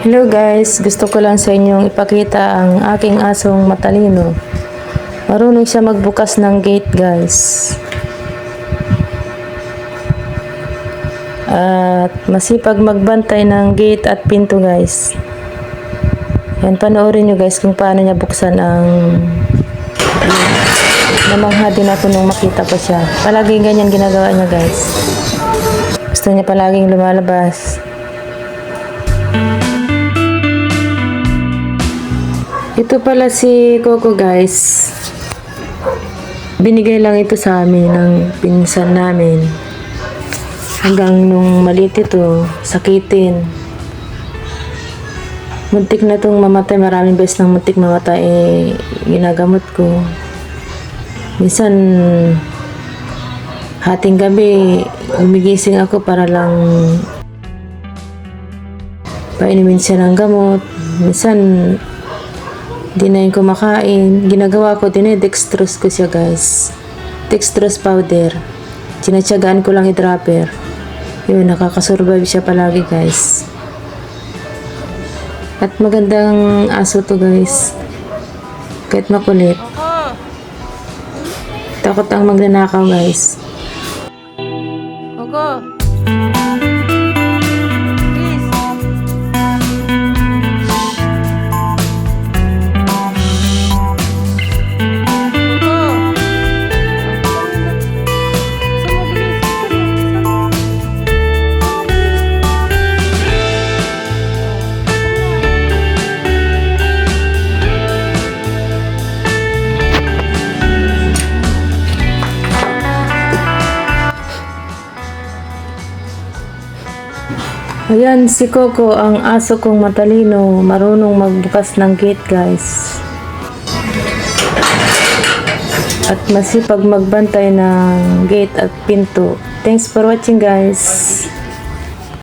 Hello guys, gusto ko lang sa inyong ipakita ang aking asong matalino. Marunong siya magbukas ng gate guys. At masipag magbantay ng gate at pinto guys. Yan, panoorin nyo guys kung paano niya buksan ang Namangha din ako nung makita ko siya. Palaging ganyan ginagawa niya guys. Gusto niya palaging lumalabas. Ito pala si Coco guys. Binigay lang ito sa amin ng pinsan namin. Hanggang nung maliit ito, sakitin. Muntik na itong mamatay. Maraming beses nang muntik mamatay. Eh, ginagamot ko. Minsan, hating gabi, gumigising ako para lang painumin siya ng gamot. Minsan, di na yung kumakain. Ginagawa ko din eh, ko siya guys. Dextrose powder. Sinatsagaan ko lang i-dropper. Yun, nakakasurvive siya palagi guys. At magandang aso to guys. Kahit makulit. Takot ang magnanakaw guys. Coco. Please. Ayan, si Coco, ang aso kong matalino, marunong magbukas ng gate, guys. At masipag magbantay ng gate at pinto. Thanks for watching, guys.